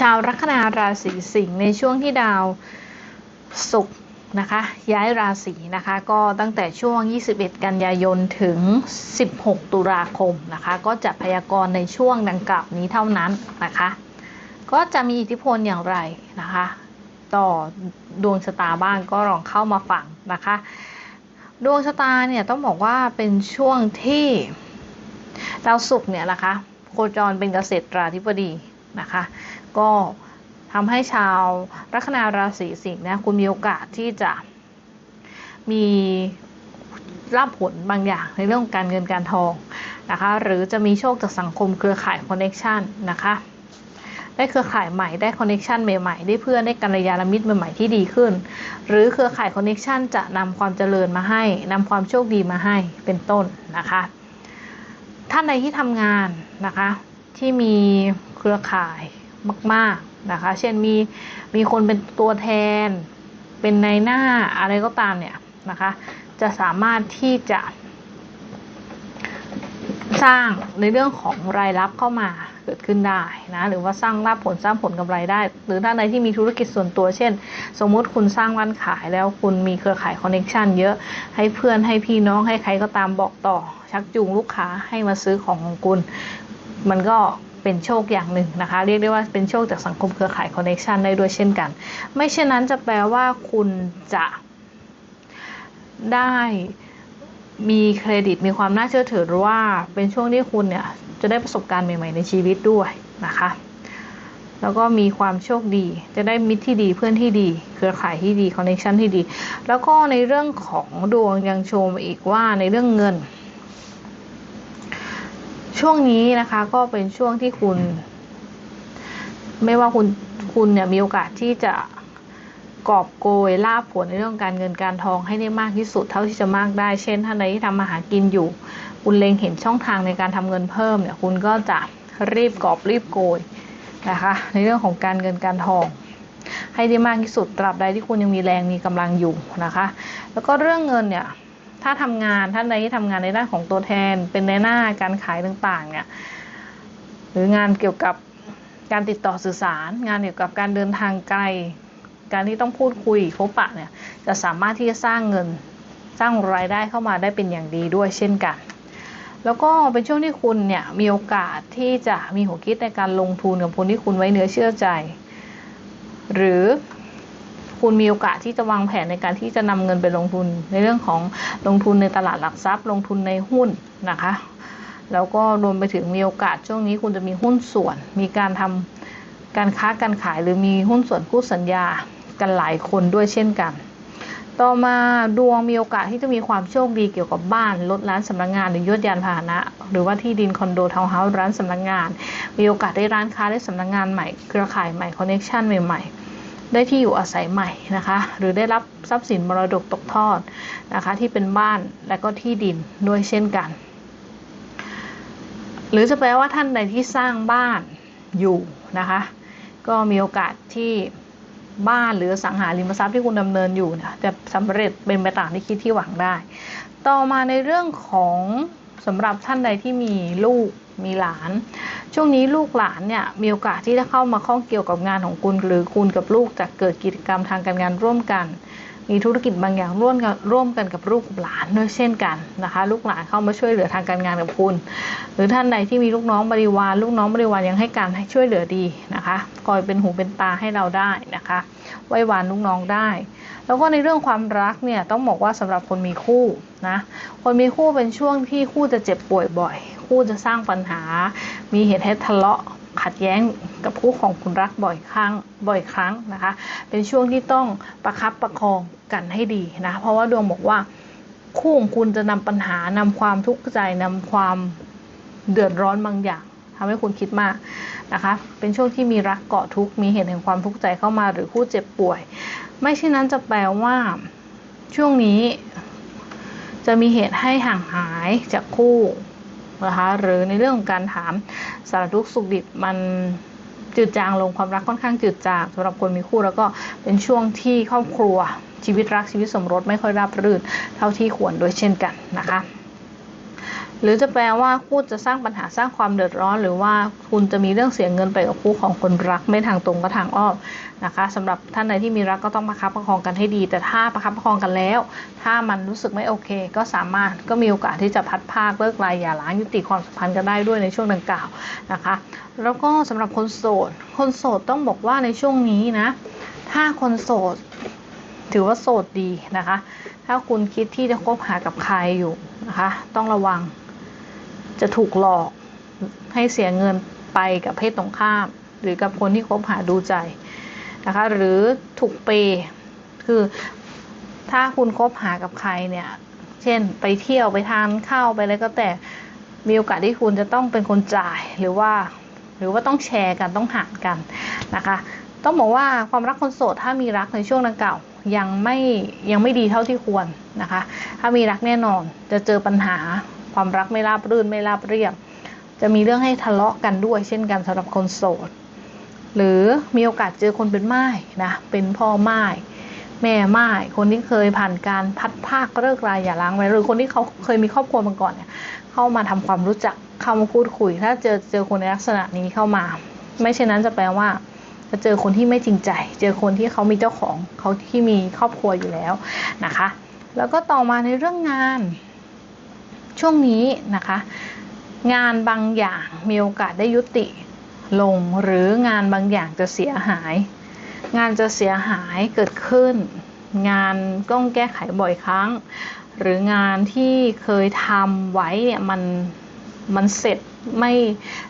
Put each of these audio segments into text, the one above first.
ชาวลัคนาราศีสิงห์ในช่วงที่ดาวศุกร์นะคะ ย้ายราศีนะคะ ก็ตั้งแต่ช่วง 21 กันยายนถึง 16 ตุลาคมนะคะ ก็จะพยากรณ์ในช่วงดังกล่าวนี้เท่านั้นนะคะ ก็จะมีอิทธิพลอย่างไรนะคะ ต่อดวงชะตาบ้างก็ลองเข้ามาฟังนะคะ ดวงชะตาเนี่ยต้องบอกว่าเป็นช่วงที่ดาวศุกร์เนี่ยนะคะโคจรเป็นเกษตราธิบดีนะคะ ก็ทำให้ชาวลัคนาราศีสิงห์นะคุณมีโอกาสที่จะมีรับผลบางอย่างในเรื่องการเงินการทองนะคะ หรือจะมีโชคจากสังคมเครือข่ายคอนเน็ชันนะคะ ได้เครือข่ายใหม่ได้คอนเน็ชันใหม่ๆ ได้เพื่อนได้กัลยาณมิตรใหม่ๆที่ดีขึ้น หรือเครือข่ายคอนเน็ชันจะนำความเจริญมาให้นำความโชคดีมาให้เป็นต้นนะคะ ท่านใดที่ทำงานนะคะ ที่มีเครือข่าย มาก ๆนะคะ เช่นมีมีคนเป็นตัวแทน เป็นในหน้าอะไรก็ตามเนี่ยนะคะ จะสามารถที่จะสร้างในเรื่องของรายรับเข้ามาเกิดขึ้นได้นะหรือว่าสร้างรับผลสร้างผลกำไรได้ หรือท่านใดที่มีธุรกิจส่วนตัว เช่น สมมุติคุณสร้างร้านขายแล้วคุณมีเครือข่ายคอนเน็ชันเยอะให้เพื่อนให้พี่น้องให้ใครก็ตามบอกต่อ ชักจูงลูกค้าให้มาซื้อของของคุณ มันก็ เป็นโชคอย่างหนึ่งนะคะ เรียกได้ว่าเป็นโชคจากสังคมเครือข่ายคอนเน็ชันได้ด้วยเช่นกัน ไม่เช่นนั้นจะแปลว่าคุณจะได้มีเครดิตมีความน่าเชื่อถือหรือว่าเป็นช่วงที่คุณเนี่ยจะได้ประสบการณ์ใหม่ๆในชีวิตด้วยนะคะ แล้วก็มีความโชคดี จะได้มิตรที่ดีเพื่อนที่ดี เครือข่ายที่ดีคอนเนคชันที่ดี แล้วก็ในเรื่องของดวงยังโชมอีกว่าในเรื่องเงิน ช่วงนี้นะคะก็เป็นช่วงที่คุณ ไม่ว่าคุณคุณเนี่ยมีโอกาสที่จะกอบโกยลาบผลในเรื่องการเงินการทองให้ได้มากที่สุดเท่าที่จะมากได้ เช่นท่านใดที่ทำมาหากินอยู่ คุณเล็งเห็นช่องทางในการทำเงินเพิ่มเนี่ย คุณก็จะรีบกอบรีบโกยนะคะ ในเรื่องของการเงินการทอง ให้ได้มากที่สุดตราบใดที่คุณยังมีแรงมีกำลังอยู่นะคะ แล้วก็เรื่องเงินเนี่ย ถ้าทำงานท่านใดที่ทำงานในด้านของตัวแทน เป็นในหน้าการขายต่างๆเนี่ยหรืองานเกี่ยวกับการติดต่อสื่อสาร งานเกี่ยวกับการเดินทางไกล การที่ต้องพูดคุยพบปะเนี่ยจะสามารถที่จะสร้างเงินสร้างรายได้เข้ามาได้เป็นอย่างดีด้วยเช่นกัน แล้วก็เป็นช่วงที่คุณเนี่ยมีโอกาสที่จะมีหัวคิดในการลงทุนกับคนที่คุณไว้เนื้อเชื่อใจ หรือ คุณมีโอกาสที่จะวางแผนในการที่จะนำเงินไปลงทุน ในเรื่องของลงทุนในตลาดหลักทรัพย์ ลงทุนในหุ้นนะคะ แล้วก็รวมไปถึงมีโอกาสช่วงนี้คุณจะมีหุ้นส่วน มีการทำการค้าการขายหรือมีหุ้นส่วนคู่สัญญากันหลายคนด้วยเช่นกัน ต่อมาดวงมีโอกาสที่จะมีความโชคดีเกี่ยวกับบ้านรถร้านสำนักงงานหรือยศยานพาหนะ หรือว่าที่ดินคอนโดทาวน์เฮาส์ร้านสำนักงงาน มีโอกาสได้ร้านค้าได้สำนักงงานใหม่ เครือข่ายใหม่คอนเนคชันใหม่ๆ ได้ที่อยู่อาศัยใหม่นะคะ หรือได้รับทรัพย์สินมรดกตกทอดนะคะ ที่เป็นบ้านและก็ที่ดินด้วยเช่นกัน หรือจะแปลว่าท่านใดที่สร้างบ้านอยู่นะคะ ก็มีโอกาสที่บ้านหรือสังหาริมทรัพย์ที่คุณดำเนินอยู่เนี่ยจะสำเร็จเป็นไปตามที่คิดที่หวังได้ ต่อมาในเรื่องของสำหรับท่านใดที่มีลูก มีหลาน ช่วงนี้ลูกหลานเนี่ยมีโอกาสที่จะเข้ามาข้องเกี่ยวกับงานของคุณ หรือคุณกับลูกจะเกิดกิจกรรมทางการงานร่วมกัน มีธุรกิจบางอย่างร่วมกันร่วมกันกับลูกหลานด้วยเช่นกันนะคะ ลูกหลานเข้ามาช่วยเหลือทางการงานกับคุณ หรือท่านใดที่มีลูกน้องบริวาร ลูกน้องบริวารยังให้การให้ช่วยเหลือดีนะคะคอยเป็นหูเป็นตาให้เราได้นะคะ ไว้วานลูกน้องได้แล้วก็ในเรื่องความรักเนี่ยต้องบอกว่าสำหรับคนมีคู่นะคนมีคู่เป็นช่วงที่คู่จะเจ็บป่วยบ่อย คู่จะสร้างปัญหา มีเหตุให้ทะเลาะขัดแย้งกับคู่ของคุณรักบ่อยครั้งบ่อยครั้งนะคะ เป็นช่วงที่ต้องประคับประคองกันให้ดีนะ เพราะว่าดวงบอกว่าคู่ของคุณจะนำปัญหานำความทุกข์ใจนำความเดือดร้อนบางอย่างทำให้คุณคิดมากนะคะ เป็นช่วงที่มีรักเกาะทุกมีเหตุแห่งความทุกข์ใจเข้ามาหรือคู่เจ็บป่วย ไม่เช่นนั้นจะแปลว่า ช่วงนี้ จะมีเหตุให้ห่างหายจากคู่ นะคะ หรือในเรื่องของการถามสารทุกข์สุขดิบมันจืดจางลงความรักค่อนข้างจืดจางสำหรับคนมีคู่แล้วก็เป็นช่วงที่ครอบครัวชีวิตรักชีวิตสมรสไม่ค่อยราบรื่นเท่าที่ควรด้วยเช่นกันนะคะ หรือจะแปลว่าคู่จะสร้างปัญหาสร้างความเดือดร้อน หรือว่าคุณจะมีเรื่องเสียเงินไปกับคู่ของคนรักไม่ทางตรงก็ทางอ้อมนะคะสำหรับท่านใดที่มีรักก็ต้องประคับประคองกันให้ดี แต่ถ้าประคับประคองกันแล้ว ถ้ามันรู้สึกไม่โอเค ก็สามารถก็มีโอกาสที่จะพัดภาคเลิกลายอย่าล้างยุติความสัมพันธ์กันได้ด้วยในช่วงดังกล่าวนะคะ แล้วก็สำหรับคนโสด คนโสดต้องบอกว่าในช่วงนี้นะถ้าคนโสดถือว่าโสดดีนะคะ ถ้าคุณคิดที่จะคบหากับใครอยู่นะคะ ต้องระวัง จะถูกหลอกให้เสียเงินไปกับเพศตรงข้าม หรือกับคนที่คบหาดูใจนะคะ หรือถูกเปย์คือถ้าคุณคบหากับใครเนี่ย เช่นไปเที่ยวไปทานข้าวไปอะไรก็แต่มีโอกาสที่คุณจะต้องเป็นคนจ่ายหรือว่า หรือว่าต้องแชร์กันต้องหารกันนะคะ ต้องบอกว่าความรักคนโสดถ้ามีรักในช่วงดังกล่าวยังไม่ยังไม่ดีเท่าที่ควรนะคะ ถ้ามีรักแน่นอนจะเจอปัญหา ความรักไม่ราบรื่นไม่ราบเรียบ จะมีเรื่องให้ทะเลาะกันด้วย เช่นกันสำหรับคนโสด หรือมีโอกาสเจอคนเป็นม่ายนะเป็นพ่อม่ายแม่ม่ายคนที่เคยผ่านการพัดภาคเลิกรายอย่าล้างไว้หรือคนที่เขาเคยมีครอบครัวมาก่อนเนี่ยเข้ามาทำความรู้จักเข้ามาพูดคุย ถ้าเจอเจอคนในลักษณะนี้เข้ามา ไม่เช่นนั้นจะแปลว่าจะเจอคนที่ไม่จริงใจ เจอคนที่เขามีเจ้าของเขาที่มีครอบครัวอยู่แล้วนะคะ แล้วก็ต่อมาในเรื่องงาน ช่วงนี้นะคะ งานบางอย่างมีโอกาสได้ยุติลงหรืองานบางอย่างจะเสียหาย งานจะเสียหายเกิดขึ้น งานต้องแก้ไขบ่อยครั้ง หรืองานที่เคยทำไว้เนี่ยมันมันเสร็จไม่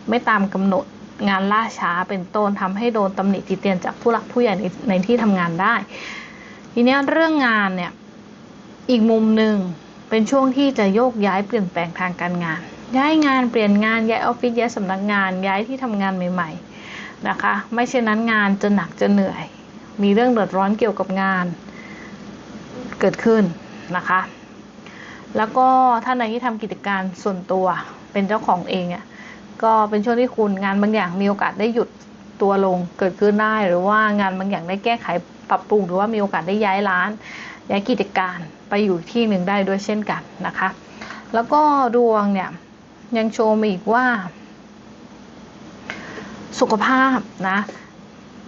ไม่ตามกำหนดงานล่าช้าเป็นต้นทำให้โดนตำหนิติเตียนจากผู้หลักผู้ใหญ่ในในที่ทำงานได้ ทีนี้เรื่องงานเนี่ยอีกมุมหนึ่ง เป็นช่วงที่จะโยกย้ายเปลี่ยนแปลงทางการงาน ย้ายงานเปลี่ยนงานย้ายออฟฟิศย้ายสำนักงานย้ายที่ทำงานใหม่ ๆนะคะ ไม่เช่นนั้นงานจะหนักจะเหนื่อย มีเรื่องเดือดร้อนเกี่ยวกับงานเกิดขึ้นนะคะ แล้วก็ท่านใดที่ทำกิจการส่วนตัวเป็นเจ้าของเองอะก็เป็นช่วงที่คุณงานบางอย่างมีโอกาสได้หยุดตัวลงเกิดขึ้นได้ หรือว่างานบางอย่างได้แก้ไขปรับปรุง หรือว่ามีโอกาสได้ย้ายร้านย้ายกิจการ ไปอยู่ที่หนึ่งได้ด้วยเช่นกันนะคะ แล้วก็ดวงเนี่ยยังโชว์มาอีกว่า สุขภาพนะ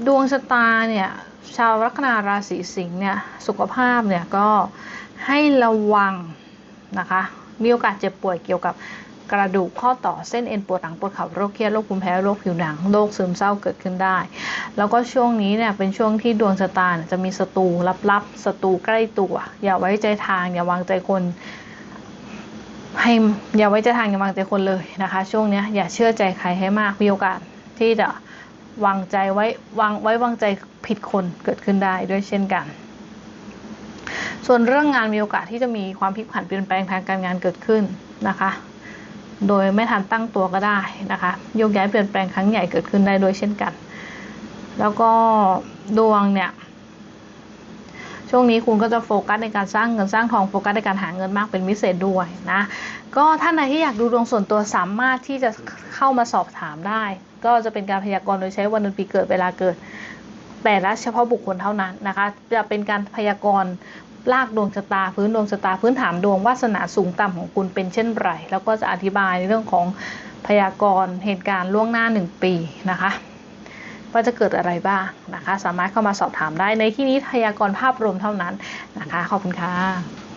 ดวงชะตาเนี่ยชาวลัคนาราศีสิงห์เนี่ยสุขภาพเนี่ยก็ให้ระวังนะคะมีโอกาสเจ็บป่วยเกี่ยวกับ กระดูกข้อต่อเส้นเอ็นปวดหลังปวดเข่าโรคเครียดโรคภูมิแพ้โรคผิวหนังโรคซึมเศร้าเกิดขึ้นได้ แล้วก็ช่วงนี้เนี่ยเป็นช่วงที่ดวงชะตาจะมีศัตรูลับๆศัตรูใกล้ตัว อย่าไว้ใจทางอย่าวางใจคนให้อย่าไว้ใจทางอย่าวางใจคนเลยนะคะ ช่วงนี้อย่าเชื่อใจใครให้มากมีโอกาสที่จะวางใจไว้วางไว้วางใจผิดคนเกิดขึ้นได้ด้วยเช่นกัน ส่วนเรื่องงานมีโอกาสที่จะมีความพลิกผันเปลี่ยนแปลงทางการงานเกิดขึ้นนะคะ โดยไม่ทันตั้งตัวก็ได้นะคะโยกย้ายเปลี่ยนแปลงครั้งใหญ่เกิดขึ้นได้ด้วยเช่นกัน แล้วก็ดวงเนี่ยช่วงนี้คุณก็จะโฟกัสในการสร้างเงินสร้างทองโฟกัสในการหาเงินมากเป็นพิเศษด้วยนะก็ท่านใดที่อยากดูดวงส่วนตัวสามารถที่จะเข้ามาสอบถามได้ ก็จะเป็นการพยากรณ์โดยใช้วันเดือนปีเกิดเวลาเกิด แต่ละเฉพาะบุคคลเท่านั้นนะคะ จะเป็นการพยากรณ์ ลากดวงชะตาพื้นดวงชะตาพื้นฐานดวงวาสนาสูงต่ำของคุณเป็นเช่นไร แล้วก็จะอธิบายในเรื่องของพยากรณ์เหตุการณ์ล่วงหน้าหนึ่งปีนะคะว่าจะเกิดอะไรบ้างนะคะ สามารถเข้ามาสอบถามได้ในที่นี้พยากรณ์ภาพรวมเท่านั้นนะคะ ขอบคุณค่ะ